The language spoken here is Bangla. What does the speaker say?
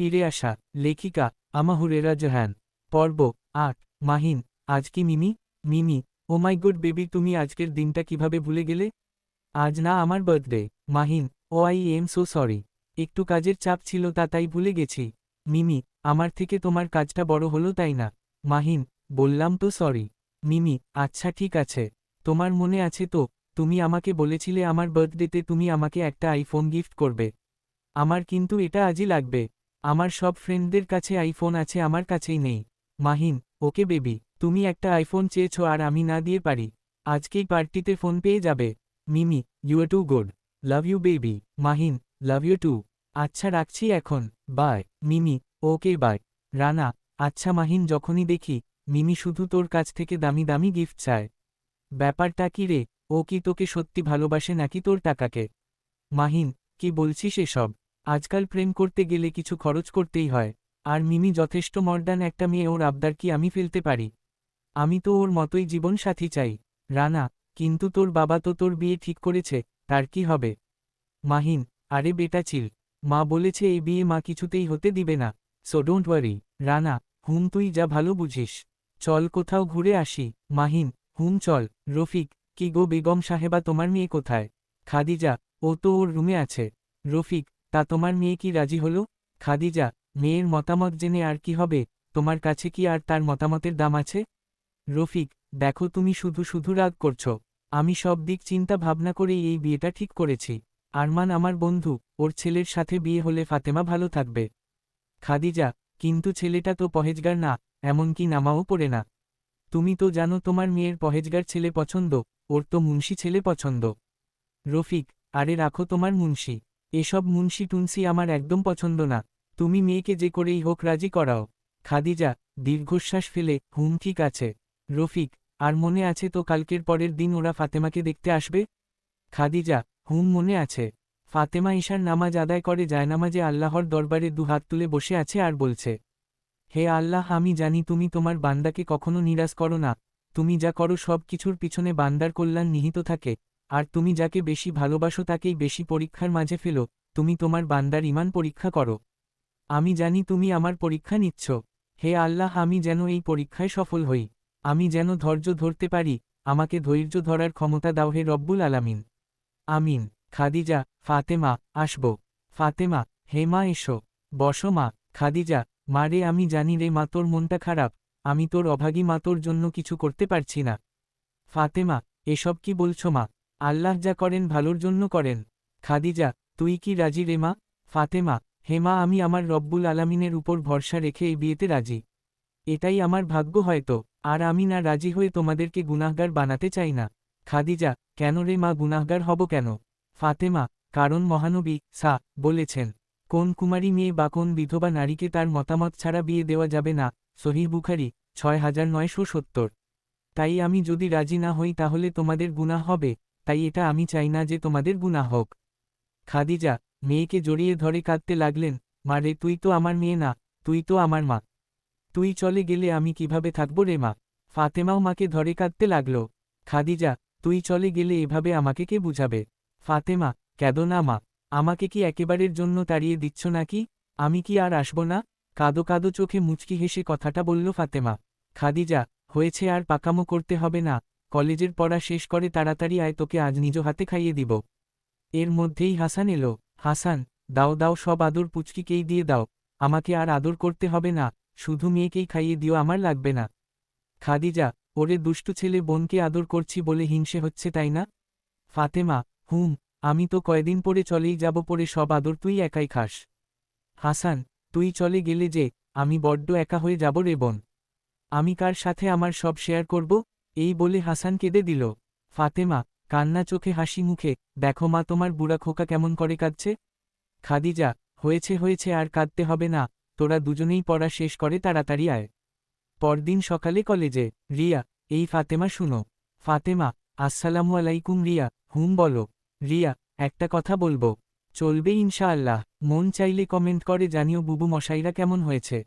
ফিরে আসা, লেখিকা, আমাহুরেরা জাহান। পর্ব, আট মাহিন আজ কি Mimi? Mimi, oh my good baby, তুমি আজকের দিনটা কীভাবে ভুলে গেলে? আজ না আমার birthday Mahin oh I am so sorry. একটু কাজের চাপ ছিল তা তাই ভুলে গেছি। মিমি, আমার থেকে তোমার কাজটা বড় হলো তাই না? মাহিন বললাম তো সরি। মিমি আচ্ছা ঠিক আছে। তোমার মনে আছে তো, তুমি আমাকে বলেছিলে আমার বার্থডেতে তুমি আমাকে একটা আইফোন গিফট করবে। আমার কিন্তু এটা আজই লাগবে। আমার সব ফ্রেন্ডদের কাছে আইফোন আছে, আমার কাছেই নেই। মাহিন ওকে বেবি, তুমি একটা আইফোন চেয়েছো আর আমি না দিয়ে পারি। আজকেই পার্টিতে ফোন পেয়ে যাবে। Mimi you too good love you baby Mahin love you too আচ্ছা রাখছি এখন। Bye Mimi okay bye Rana আচ্ছা মাহিন যখনই দেখি, মিমি শুধু তোর কাছ থেকে দামি দামি গিফট চায়। ব্যাপারটা কি রে? ও কি তোকে সত্যি ভালোবাসে নাকি তোর টাকাকে? মাহিন কি বলছিস এসব? আজকাল প্রেম করতে গেলে কিছু খরচ করতেই হয়। আর মিমি যথেষ্ট মর্ডান একটা মেয়ে, ওর আবদার কি আমি ফেলতে পারি? আমি তো ওর মতোই জীবন সাথী চাই। রানা, কিন্তু তোর বাবা তো তোর বিয়ে ঠিক করেছে, তার কি হবে? মাহিন, আরে বেটা চিল। মা বলেছে এই বিয়ে মা কিছুতেই হতে দিবে না। সো ডোন্ট ওয়ারি রানা, হুম, তুই যা ভালো বুঝিস। চল কোথাও ঘুরে আসি। মাহিন, হুম, চল। রফিক, কি গো বেগম সাহেবা, তোমার মেয়ে কোথায়? খাদিজা, ও তো ওর রুমে আছে। রফিক তা তোমার মেয়ে কি রাজি হলো? খাদিজা, মেয়ের মতামত জেনে আর কি হবে? তোমার কাছে কি আর তার মতামতের দাম আছে? রফিক, দেখো তুমি শুধু শুধু রাগ করছ। আমি সব দিক চিন্তা ভাবনা করে এই বিয়েটা ঠিক করেছি। আরমান আমার বন্ধু, ওর ছেলের সাথে বিয়ে হলে ফাতেমা ভালো থাকবে। খাদিজা, কিন্তু ছেলেটা তো পহেজগার না, এমনকি নামাও পড়ে না। তুমি তো জানো তোমার মেয়ের পহেজগার ছেলে পছন্দ, ওর তো মুন্সি ছেলে পছন্দ। রফিক, আরে রাখো তোমার মুন্সি। এসব মুন্সি টুনসি আমার একদম পছন্দ না। তুমি মেয়েকে যে করেই হোক রাজি করাও। খাদিজা, দীর্ঘশ্বাস ফেলে হুম ঠিক আছে রফিক, আর মনে আছে তো কালকের পরের দিন ওরা ফাতেমাকে দেখতে আসবে? খাদিজা, হুম মনে আছে। ফাতেমা ঈশার নামাজ আদায় করে জায়নামাজে আল্লাহর দরবারে দুহাত তুলে বসে আছে আর বলছে, হে আল্লাহ, আমি জানি তুমি তোমার বান্দাকে কখনো নিরাশ করো না। তুমি যা করো সব কিছুর পিছনে বান্দার কল্যাণ নিহিত থাকে। আর তুমি যাকে বেশি ভালোবাসো তাকেই বেশি পরীক্ষার মাঝে ফেলো, তুমি তোমার বান্দার ইমান পরীক্ষা করো। আমি জানি তুমি আমার পরীক্ষা নিচ্ছ। হে আল্লাহ, আমি যেন এই পরীক্ষায় সফল হই। আমি যেন ধৈর্য ধরতে পারি, আমাকে ধৈর্য ধরার ক্ষমতা দাও হে রব্বুল আলামিন। আমিন। খাদিজা, ফাতেমা, আসব। ফাতেমা, হে মা, এসো। বসো মা। খাদিজা, মা রে, আমি জানি রে, মা, তোর মনটা খারাপ। আমি তোর অভাগী, মা, তোর জন্য কিছু করতে পারছি না। ফাতেমা, এসব কি বলছো মা? আল্লাহ যা করেন ভালোর জন্য করেন। খাদিজা, তুই কি রাজি রে মা? ফাতেমা হেমা আমি আমার রব্বুল আলামিনের উপর ভরসা রেখে এই বিয়েতে রাজি। এটাই আমার ভাগ্য হয়তো, আর আমি না রাজি হয়ে তোমাদেরকে গুনাহগার বানাতে চাই না। খাদিজা, কেন রে মা গুনাহগার হব কেন? ফাতেমা, কারণ মহানবী সা বলেছেন, কোন কুমারী মেয়ে বা কোন বিধবা নারীকে তার মতামত ছাড়া বিয়ে দেওয়া যাবে না, সহিহ বুখারি, ছয় হাজার নয়শো সত্তর। তাই আমি যদি রাজি না হই তাহলে তোমাদের গুনাহ হবে তাই এটা আমি চাই না যে তোমাদের গুনাহ হোক। খাদিজা, মেয়েকে জড়িয়ে ধরে কাঁদতে লাগলেন, মা রে, তুই তো আমার মেয়ে না, তুই তো আমার মা। তুই চলে গেলে আমি কীভাবে থাকব রে মা? ফাতেমাও মাকে ধরে কাঁদতে লাগল। খাদিজা, তুই চলে গেলে এভাবে আমাকে কে বুঝাবে? ফাতেমা, কেদো না মা, আমাকে কি একেবারের জন্য তাড়িয়ে দিচ্ছ নাকি? আমি কি আর আসব না? কাদো কাদো, চোখে মুচকি হেসে কথাটা বলল ফাতেমা। খাদিজা, হয়েছে আর পাকামো করতে হবে না কলেজের পড়া শেষ করে তাড়াতাড়ি আয়, তোকে আজ নিজ হাতে খাইয়ে দিব। এর মধ্যেই হাসান এলো। হাসান, দাও দাও, সব আদর পুচকিকেই দিয়ে দাও। আমাকে আর আদর করতে হবে না। শুধু মেয়েকেই খাইয়ে দিও, আমার লাগবে না। খাদিজা, ওরে দুষ্টু ছেলে, বোনকে আদর করছি বলে হিংসে হচ্ছে, তাই না? ফাতেমা, হুম, আমি তো কয়দিন পরে চলেই যাব, পরে সব আদর তুই একাই খাস। হাসান, তুই চলে গেলে যে, আমি বড্ড একা হয়ে যাব রে বোন। আমি কার সাথে আমার সব শেয়ার করব? এই বলে হাসান কেঁদে দিল। ফাতেমা, কান্না চোখে হাসি মুখে, দেখো মা তোমার বুড়া খোকা কেমন করে কাঁদছে। খাদিজা, হয়েছে হয়েছে আর কাঁদতে হবে না, তোরা দুজনেই পড়া শেষ করে তাড়াতাড়ি আয়। পরদিন সকালে কলেজে, রিয়া, এই ফাতেমা শুনো। ফাতেমা, আসসালামু আলাইকুম রিয়া, হুম বলো। রিয়া, একটা কথা বলব। চলবে ইনশাআল্লাহ, মন চাইলে কমেন্ট করে জানিও বুবু মশাইরা কেমন হয়েছে।